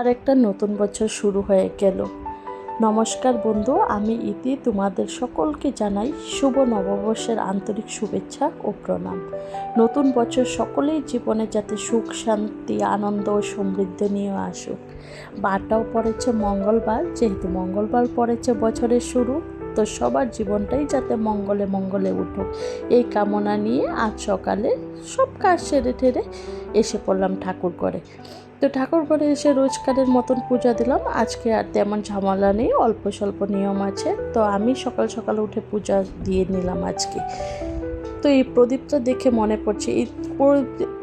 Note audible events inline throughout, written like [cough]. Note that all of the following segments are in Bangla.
আরেকটা নতুন বছর শুরু হয়ে গেল। নমস্কার বন্ধু, আমি ইতি। তোমাদের সকলকে জানাই শুভ নববর্ষের আন্তরিক শুভেচ্ছা ও প্রণাম। নতুন বছর সকলেই জীবনে যাতে সুখ, শান্তি, আনন্দ ও সমৃদ্ধি নিয়ে আসুক। বারটাও পড়েছে মঙ্গলবার, যেহেতু মঙ্গলবার পড়েছে বছরের শুরু। তো সবার জীবনটাই যাতে মঙ্গলে মঙ্গলে উঠুক। এই কামনা নিয়ে আজ সকালে সব কাজ সেরে ঠেরে এসে পড়লাম ঠাকুর করে তো ঠাকুর ঘরে এসে রোজকারের মতন পূজা দিলাম। আজকে আর তেমন ঝামেলা নেই, অল্প স্বল্প নিয়ম আছে। তো আমি সকাল সকাল উঠে পূজা দিয়ে নিলাম আজকে। তো এই প্রদীপটা দেখে মনে পড়ছে। এই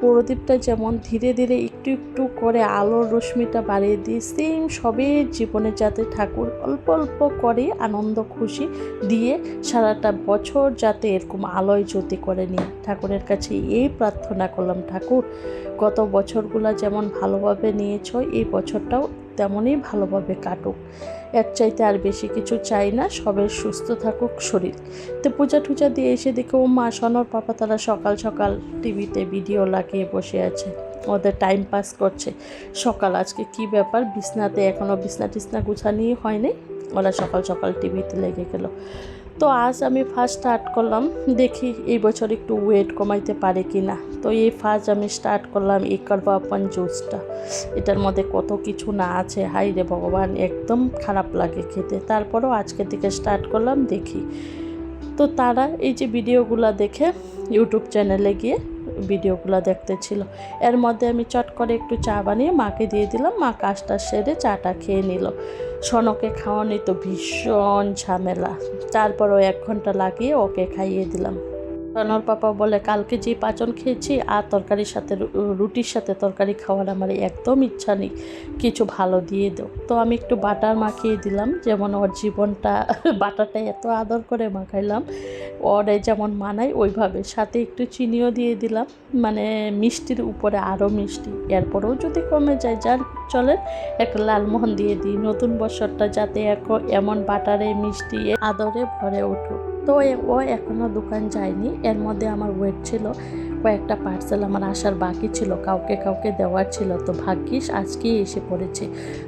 প্রদীপটা যেমন ধীরে ধীরে একটু একটু করে আলোর রশ্মিটা বাড়িয়ে দিয়ে সেম সবের জীবনে যাতে ঠাকুর অল্প অল্প করে আনন্দ, খুশি দিয়ে সারাটা বছর যাতে এরকম আলোয় জ্যোতি করে নিই ঠাকুরের কাছে এই প্রার্থনা করলাম, ঠাকুর, গত বছরগুলো যেমন ভালোভাবে নিয়েছ, এই বছরটাও তেমনই ভালোভাবে কাটুক। এর চাইতে আর বেশি কিছু চাই না সবে সুস্থ থাকুক, শরীর। তো পূজা টুজা দিয়ে এসে দেখে ও মা, সনর পাপা তারা সকাল সকাল টিভিতে ভিডিও লাগিয়ে বসে আছে। ওদের টাইম পাস করছে। সকাল আজকে কি ব্যাপার? বিছনাতে এখনও বিছনা টিছনা গুছানি হয়নি? ওরা সকাল সকাল টিভিতে লেগে গেল। তো আজ আমি ফার্স্ট স্টার্ট করলাম, দেখি এই বছর একটু ওয়েট কমাইতে পারে কি না তো এই ফার্স্ট আমি স্টার্ট করলাম এই কারবাপন জুসটা এটার মধ্যে কত কিছু না আছে হাই রে ভগবান, একদম খারাপ লাগে খেতে। তারপরও আজকে থেকে স্টার্ট করলাম, দেখি। তো তারা এই যে ভিডিওগুলো দেখে ইউটিউব চ্যানেলে গিয়ে ভিডিওগুলো দেখতে ছিল। এর মধ্যে আমি চট করে একটু চা বানিয়ে মাকে দিয়ে দিলাম। মা কাজটা সেরে চাটা খেয়ে নিল। সনকে খাওয়ানি তো ভীষণ ঝামেলা। তারপরও এক ঘণ্টা লাগিয়ে ওকে খাইয়ে দিলাম। সনর পাপা বলে, কালকে যে পাচন খেয়েছি আর তরকারির সাথে রুটির সাথে তরকারি খাওয়ার আমার একদম ইচ্ছা নেই। কিছু ভালো দিয়ে দাও। তো আমি একটু বাটার মাখিয়ে দিলাম, যেমন ওর জীবনটা, [laughs] বাটারটা এত আদর করে মাখাইলাম, ওরে যেমন মানাই ওইভাবে। সাথে একটু চিনিও দিয়ে দিলাম মানে মিষ্টির উপরে আরও মিষ্টি। এরপরেও যদি কমে যায়, যার চলেন একটা লালমোহন দিয়ে দিই। নতুন বছরটা যাতে এক- এমন বাটারে, মিষ্টি আদরে ভরে উঠুক। তো ও এখনও দোকান যায়নি। এর মধ্যে আমার ওয়েট ছিল। কয়েকটা পার্সেল আমার আসার বাকি ছিল। কাউকে কাউকে দেওয়ার ছিল। তো ভাগ্যিস আজকেই এসে পড়েছে।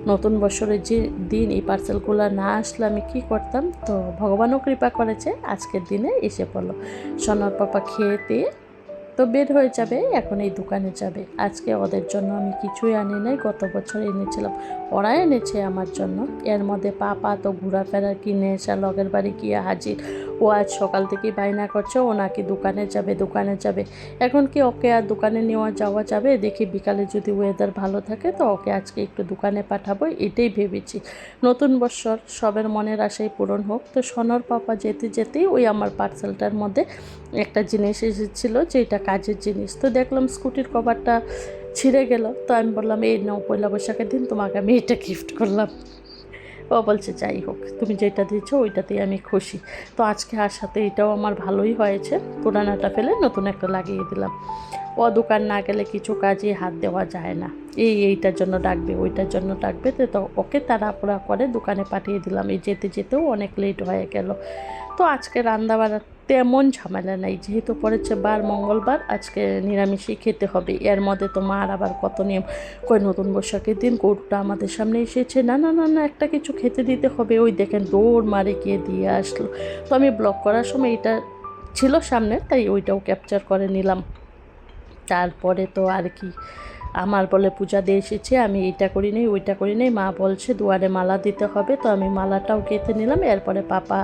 নতুন বছরের যে দিন এই পার্সেলগুলো না আসলে আমি কী করতাম? তো ভগবানও কৃপা করেছে। আজকের দিনে এসে পড়ল। সোনার পাপা খেয়ে তো বের হয়ে যাবে, এখন এই দোকানে যাবে। আজকে ওদের জন্য আমি কিছুই আনি নাই, গত বছর এনেছিলাম। ওরা এনেছে আমার জন্য। এর মধ্যে পাপা তো ঘোরাফেরা কিনে এসে লগের বাড়ি গিয়ে হাজির। ও আজ সকাল থেকেই বায়না করছে, ও নাকি দোকানে যাবে দোকানে যাবে। এখন কি ওকে আর দোকানে নেওয়া যাওয়া যাবে? দেখি বিকালে যদি ওয়েদার ভালো থাকে তো ওকে আজকে একটু দোকানে পাঠাবো, এটাই ভেবেছি। নতুন বছর, সবের মনের আশাই পূরণ হোক। তো সোনার পাপা যেতে যেতেই ওই আমার পার্সেলটার মধ্যে একটা জিনিস এসেছিল যেটা কাজের জিনিস। তো দেখলাম স্কুটির কভারটা ছিঁড়ে গেল। তো আমি বললাম, এই নাও পয়লা বৈশাখের দিন, তোমাকে আমি এটা গিফট করলাম। ও বলছে, যাই হোক, তুমি যেটা দিয়েছ ওইটাতেই আমি খুশি। তো আজকে আর সাথে এটাও আমার ভালোই হয়েছে। পুরানাটা ফেলে নতুন একটা লাগিয়ে দিলাম। ও দোকান না গেলে কিছু কাজে হাত দেওয়া যায় না। এই এইটার জন্য ডাকবে, ওইটার জন্য ডাকবে। তো ওকে তাড়াহুড়া করে দোকানে পাঠিয়ে দিলাম। এই যেতে যেতেও অনেক লেট হয়ে গেল। তো আজকে রান্না বান্না তেমন ঝামেলা নাই, যেহেতু পড়েছে বার মঙ্গলবার, আজকে নিরামিষই খেতে হবে। এর মধ্যে তো মার আবার কত নিয়ম? কই নতুন বৈশাখের দিন গরুটা আমাদের সামনে এসেছে। না না না না, একটা কিছু খেতে দিতে হবে। ওই দেখেন দৌড় মারে গিয়ে দিয়ে আসলো। তো আমি ব্লগ করার সময় এটা ছিল সামনে, তাই ওইটাও ক্যাপচার করে নিলাম। তারপরে তো আর কি। আমার বলে পূজা দিয়ে এসেছে, আমি এইটা করি নেই, ওইটা করি নেই। মা বলছে দুয়ারে মালা দিতে হবে, তো আমি মালাটাও গেঁথে নিলাম। এরপরে পাপা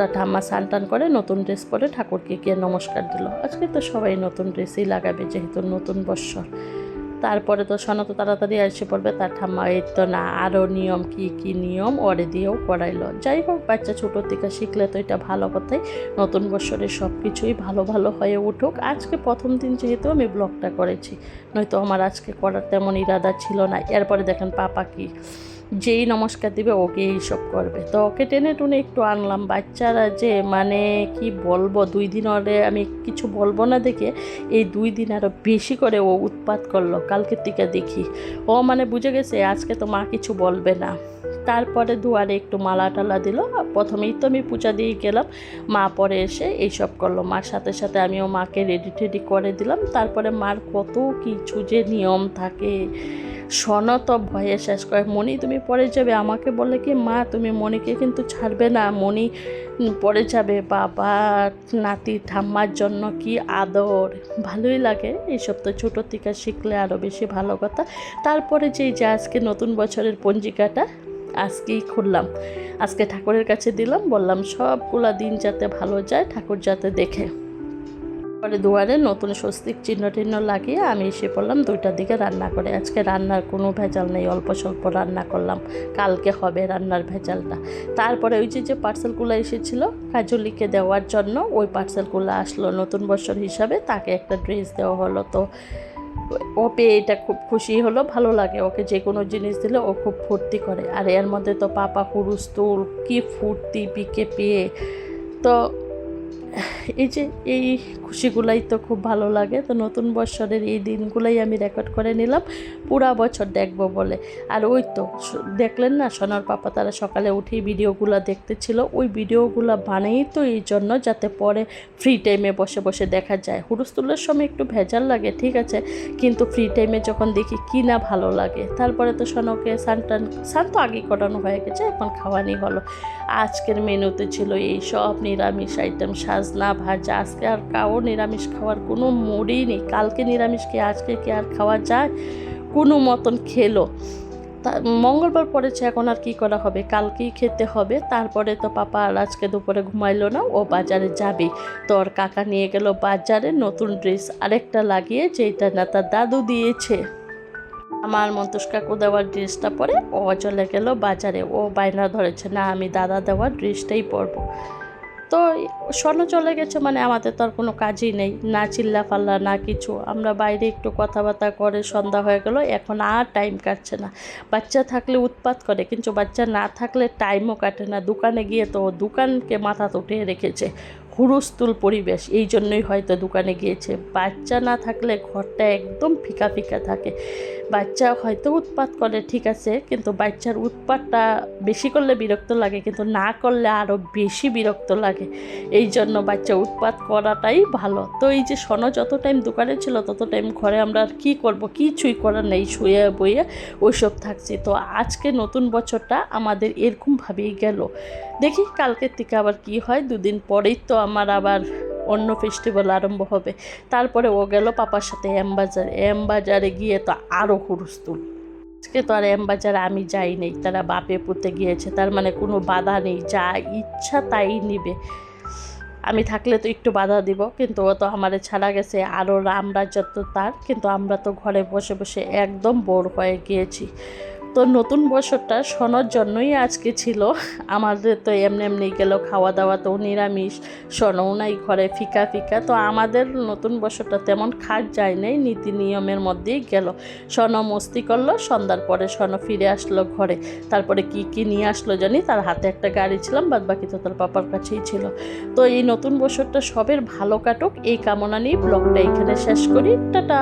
তা ঠাম্মা স্নান টান করে নতুন ড্রেস পরে ঠাকুরকে গিয়ে নমস্কার দিল। আজকে তো সবাই নতুন ড্রেসই লাগাবে, যেহেতু নতুন বৎসর তারপরে তো সনত তাড়াতাড়ি এসে পড়বে, তার ঠাম্মা এই তো না আরও নিয়ম কি কি নিয়ম, ওরে দিয়েও করাইলো যাই হোক, বাচ্চা ছোটোর থেকে শিখলে তো এটা ভালো কথাই। নতুন বছরে সব কিছুই ভালো ভালো হয়ে উঠুক। আজকে প্রথম দিন যেহেতু আমি ব্লগটা করেছি, নয়তো আমার আজকে করার তেমন ইরাদা ছিল না। এরপরে দেখেন পাপা কি যেই নমস্কার দিবে ওকে এইসব করবে। তো ওকে টেনে টুনে একটু আনলাম। বাচ্চারা যে মানে কি বলব, দুই দিন ওরে আমি কিছু বলব না দেখে এই দুই দিন আরও বেশি করে ও উৎপাত করল। কালকের থেকে দেখি। ও মানে বুঝে গেছে, আজকে তো মা কিছু বলবে না। তারপরে দুয়ারে একটু মালা টালা দিল। প্রথমেই তো আমি পূজা দিয়ে গেলাম। মা পরে এসে এইসব করল। মার সাথে সাথে আমিও মাকে রেডি টেডি করে দিলাম। তারপরে মার কত কিছু যে নিয়ম থাকে। সন তো ভয়ে শেষ করে মনি তুমি পরে যাবে। আমাকে বলে কি, মা, তুমি মনিকে কিন্তু ছাড়বে না। মনি পরে যাবে। বাবা, নাতি, ঠাম্মার জন্য কি আদর? ভালোই লাগে, এইসব তো ছোটো থেকে শিখলে আরও বেশি ভালো কথা। তারপরে যেই যে আজকে নতুন বছরের পঞ্জিকাটা, আজকেই খুললাম। আজকে ঠাকুরের কাছে দিলাম, বললাম সবগুলা দিন যাতে ভালো যায়, ঠাকুর যাতে দেখে। পরে দুয়ারে নতুন স্বস্তিক চিহ্ন টিহ্ন লাগিয়ে আমি এসে পড়লাম দুইটার দিকে রান্না করে। আজকে রান্নার কোনো ভেজাল নেই, অল্প স্বল্প রান্না করলাম। কালকে হবে রান্নার ভেজালটা। তারপরে ওই যে যে পার্সেলগুলো এসেছিল কাজলিকে দেওয়ার জন্য, ওই পার্সেলগুলো আসলো নতুন বছর হিসাবে। তাকে একটা ড্রেস দেওয়া হলো। তো ও পেয়ে এটা খুব খুশি হলো, ভালো লাগে। ওকে যে কোনো জিনিস দিলে ও খুব ফুর্তি করে। আর এর মধ্যে তো পাপা কুরুস্তুল কি ফুর্তি, পিকে পেয়ে। তো এই যে এই খুশিগুলাই তো খুব ভালো লাগে, তো নতুন বছরের এই দিনগুলাই আমি রেকর্ড করে নিলাম, পুরা বছর দেখব বলে। আর ওই তো দেখলেন না, সোনার পাপা তারা সকালে উঠেই ভিডিওগুলো দেখতেছিল, ওই ভিডিওগুলো বানাই তো এই জন্য যাতে পরে ফ্রি টাইমে বসে বসে দেখা যায়। হুরুস্তুলের সময় একটু ভেজাল লাগে, ঠিক আছে, কিন্তু ফ্রি টাইমে যখন দেখি কি না ভালো লাগে। তারপরে তো সোনকে সানটান সান তো আগেই করানো হয়ে গেছে, এখন খাওয়ানি হলো। আজকের মেনুতে ছিল এই সব নিরামিষ আইটেম সাজনা ভাজা আজকে আর কাউ নিরামিষ খাওয়ার কোনো মুডই নেই। কালকে নিরামিষ খেয়ে আজকে কি আর খাওয়া যায়? কোনো মতন খেলো। তা, মঙ্গলবার পড়েছে, এখন আর কি করা হবে? কালকেই খেতে হবে। তারপরে তো পাপা আর আজকে দুপুরে ঘুমাইলো না, ও বাজারে যাবে। তো ওর কাকা নিয়ে গেল বাজারে নতুন ড্রেস আরেকটা লাগিয়ে যেটা না তার দাদু দিয়েছে। আমার মন্তস কাকু দেওয়ার ড্রেসটা পরে ও চলে গেল বাজারে। ও বায়না ধরেছে, না, আমি দাদা দেওয়ার ড্রেসটাই পরবো। তো স্বর্ণ চলে গেছে মানে আমাদের তো আর কোনো কাজই নেই। না চিল্লা পাল্লা না কিছু। আমরা বাইরে একটু কথাবার্তা করে সন্ধ্যা হয়ে গেল, এখন আর টাইম কাটছে না। বাচ্চা থাকলে উৎপাত করে, কিন্তু বাচ্চা না থাকলে টাইমও কাটে না। দোকানে গিয়ে তো দোকানকে মাথা তুটিয়ে রেখেছে। হুরুস্তুল পরিবেশ, এই জন্যই হয়তো দোকানে গিয়েছে। বাচ্চা না থাকলে ঘরটা একদম ফিকা ফিকা থাকে। বাচ্চা হয়তো উৎপাত করে, ঠিক আছে, কিন্তু বাচ্চার উৎপাতটা বেশি করলে বিরক্ত লাগে, কিন্তু না করলে আরও বেশি বিরক্ত লাগে। এই জন্য বাচ্চা উৎপাত করাটাই ভালো। তো এই যে সন যত টাইম দোকানে ছিল, তত টাইম ঘরে আমরা আর কী করব? কিছুই করার নেই, শুয়ে বইয়ে ওইসব থাকছি। তো আজকে নতুন বছরটা আমাদের এরকমভাবেই গেল। দেখি কালকের থেকে আবার কি হয়, দুদিন পরেই তো আমার আবার অন্য ফেস্টিভ্যাল আরম্ভ হবে। তারপরে ও গেল পাপার সাথে এম বাজারে এম বাজারে গিয়ে তো আরও হুরুস্তুল। আজকে তো আর এম বাজারে আমি যাই নেই। তারা বাপে পুঁতে গিয়েছে। তার মানে কোনো বাধা নেই। যা ইচ্ছা তাই নিবে। আমি থাকলে তো একটু বাধা দিব, কিন্তু ও তো আমারে ছাড়া গেছে। আরও রামরাজ্য তো তার, কিন্তু আমরা তো ঘরে বসে বসে একদম বোর হয়ে গিয়েছি। তো নতুন বছরটা শোনার জন্যই আজকে ছিল। আমাদের তো এমনি এমনি গেল খাওয়া দাওয়া তো নিরামিষ শোনও নাই ঘরে, ফিকা ফিকা। তো আমাদের নতুন বছরটা তেমন খাট যায় নাই, নীতি নিয়মের মধ্যেই গেল। সন মস্তি করল, সন্ধ্যার পরে সন ফিরে আসলো ঘরে। তারপরে কি কি নিয়ে আসলো জানি, তার হাতে একটা গাড়ি ছিলাম বাদ বাকি তো তার পাপার কাছেই ছিল। তো এই নতুন বছরটা সবের ভালো কাটুক, এই কামনা নিয়ে ব্লগটা এখানে শেষ করি। টাটা!